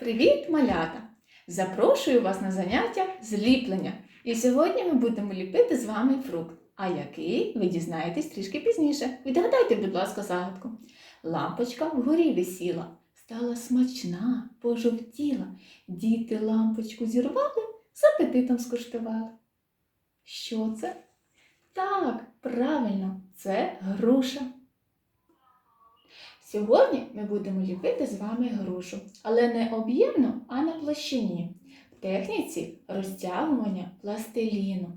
Привіт, малята! Запрошую вас на заняття зліплення. І сьогодні ми будемо ліпити з вами фрукт. А який ви дізнаєтесь трішки пізніше. Відгадайте, будь ласка, загадку. Лампочка вгорі висіла, стала смачна, пожовтіла. Діти лампочку зірвали, з апетитом скуштували. Що це? Так, правильно, це груша. Сьогодні ми будемо ліпити з вами грушу, але не об'ємно, а на площині. В техніці розтягування пластиліну.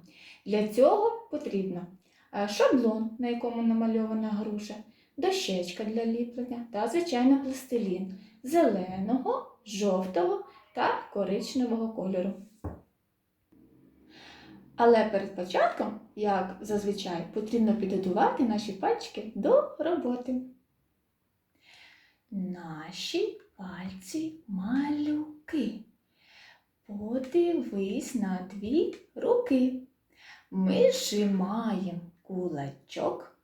Для цього потрібно е, шаблон, на якому намальована груша, дощечка для ліплення та, звичайно, пластилін зеленого, жовтого та коричневого кольору. Але перед початком, як зазвичай, потрібно підготувати наші пальчики до роботи. Наші пальці малюки. Подивись на дві руки. Ми зжимаємо кулачок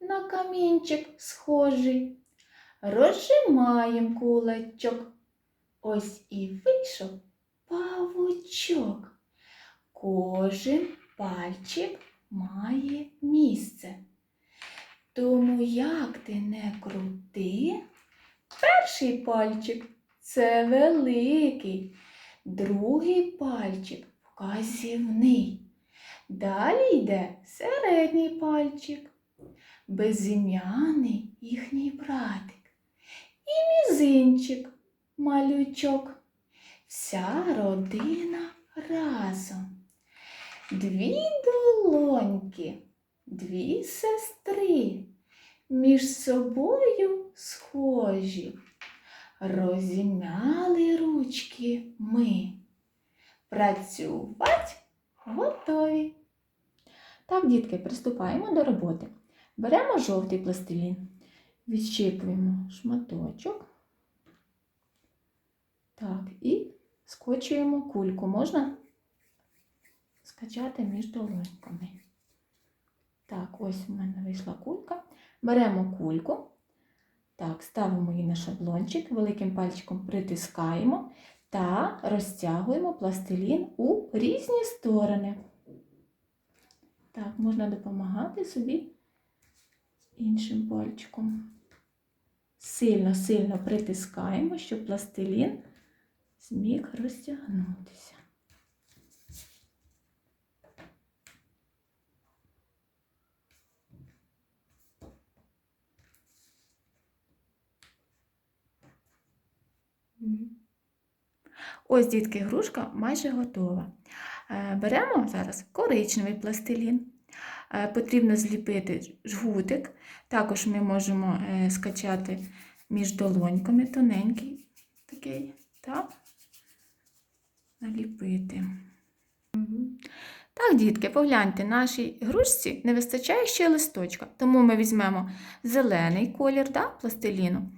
на камінчик схожий. Розжимаємо кулачок. Ось і вийшов павучок. Кожен пальчик має місце. Тому як ти не перший пальчик це великий, другий пальчик вказівний. Далі йде середній пальчик, безім'яний їхній братик. І мізинчик, малючок. Вся родина разом. Дві долоньки, дві сестри між собою схожі. Розім'яли ручки ми. Працювати готові. Так, дітки, приступаємо до роботи. Беремо жовтий пластилін, відщипуємо шматочок. Так, і скочуємо кульку. Можна скачати між долоньками. Так, ось у мене вийшла кулька. Беремо кульку. Так, ставимо її на шаблончик, великим пальчиком притискаємо та розтягуємо пластилін у різні сторони. Так, можна допомагати собі іншим пальчиком. Сильно-сильно притискаємо, щоб пластилін зміг розтягнутися. Ось, дітки, грушка майже готова. Е, Беремо зараз коричневий пластилін. Е, Потрібно зліпити жгутик. Також ми можемо е, скачати між долоньками тоненький такий, та наліпити. Так, дітки, погляньте, нашій грушці не вистачає ще листочка, тому ми візьмемо зелений колір да, пластиліну,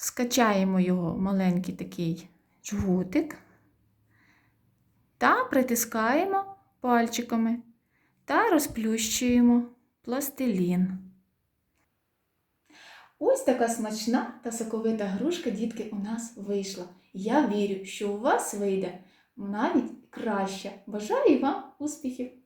скачаємо його маленький такий жгутик та притискаємо пальчиками та розплющуємо пластилін. Ось така смачна та соковита грушка, дітки, у нас вийшла. Я вірю, що у вас вийде навіть краще. Бажаю вам успіхів!